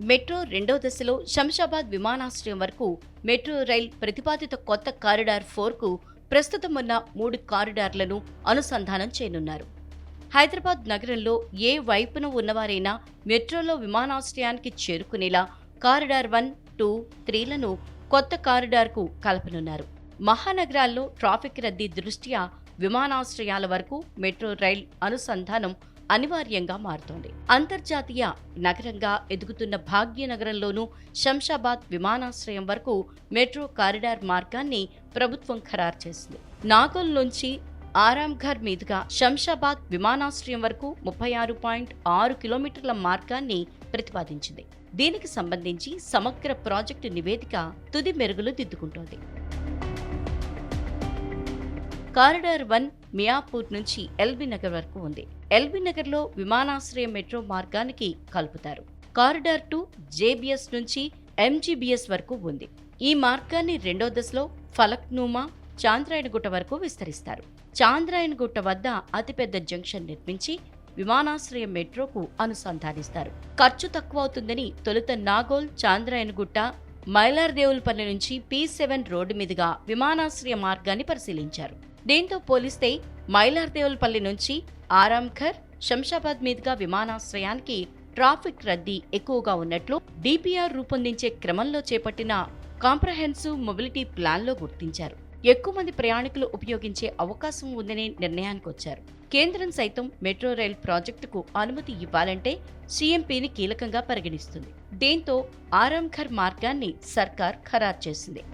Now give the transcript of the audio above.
Metro రెండో దశలో శంషాబాద్ విమానాశ్రయం వరకు మెట్రో రైల్ ప్రతిపాదిత కొత్త కారిడార్ ఫోర్కు ప్రస్తుతం ఉన్న మూడు కారిడార్లను అనుసంధానం చేయనున్నారు. హైదరాబాద్ నగరంలో ఏ వైపున ఉన్నవారైనా మెట్రోలో విమానాశ్రయానికి చేరుకునేలా కారిడార్ వన్ టూ త్రీలను కొత్త కారిడార్కు కలపనున్నారు. మహానగరాల్లో ట్రాఫిక్ రద్దీ దృష్ట్యా విమానాశ్రయాల వరకు మెట్రో రైల్ అనుసంధానం అనివార్యంగా మారుతోంది. అంతర్జాతీయ నగరంగా ఎదుగుతున్న భాగ్యనగరంలోనూ శంషాబాద్ విమానాశ్రయం వరకు మెట్రో కారిడార్ మార్గాన్ని ప్రభుత్వం ఖరారు చేసింది. నాగోల్ నుంచి ఆరాంఘర్ మీదుగా శంషాబాద్ విమానాశ్రయం వరకు ముప్పై ఆరు పాయింట్ ఆరు కిలోమీటర్ల మార్గాన్ని ప్రతిపాదించింది. దీనికి సంబంధించి సమగ్ర ప్రాజెక్టు నివేదిక తుది మెరుగులు దిద్దుకుంటోంది. కారిడార్ వన్ మియాపూర్ నుంచి ఎల్బీ నగర్ వరకు ఉంది. ఎల్బీ నగర్లో విమానాశ్రయం మెట్రో మార్గానికి కలుపుతారు. కారిడార్ టూ జేబీఎస్ నుంచి ఎంజీబీఎస్ వరకు ఉంది. ఈ మార్గాన్ని రెండో దశలో ఫలక్నూమా చాంద్రాయణగుట్ట వరకు విస్తరిస్తారు. చాంద్రాయణగుట్ట వద్ద అతిపెద్ద జంక్షన్ నిర్మించి విమానాశ్రయం మెట్రోకు అనుసంధానిస్తారు. ఖర్చు తక్కువ అవుతుందని తొలుత నాగోల్ చాంద్రాయణగుట్ట మైలార్దేవులపల్లి నుంచి పి సెవెన్ రోడ్డు మీదుగా విమానాశ్రయ మార్గాన్ని పరిశీలించారు. దీంతో పోలిస్తే మైలార్దేవులపల్లి నుంచి ఆరాంఘర్ శంషాబాద్ మీదుగా విమానాశ్రయానికి ట్రాఫిక్ రద్దీ ఎక్కువగా ఉన్నట్లు డిపిఆర్ రూపొందించే క్రమంలో చేపట్టిన కాంప్రహెన్సివ్ మొబిలిటీ ప్లాన్లో గుర్తించారు. ఎక్కువ మంది ప్రయాణికులు ఉపయోగించే అవకాశం ఉందనే నిర్ణయానికి వచ్చారు. కేంద్రం సైతం మెట్రో రైల్ ప్రాజెక్టుకు అనుమతి ఇవ్వాలంటే సీఎంపీని కీలకంగా పరిగణిస్తుంది. దీంతో ఆరాంఘర్ మార్గాన్ని సర్కార్ ఖరారు చేసింది.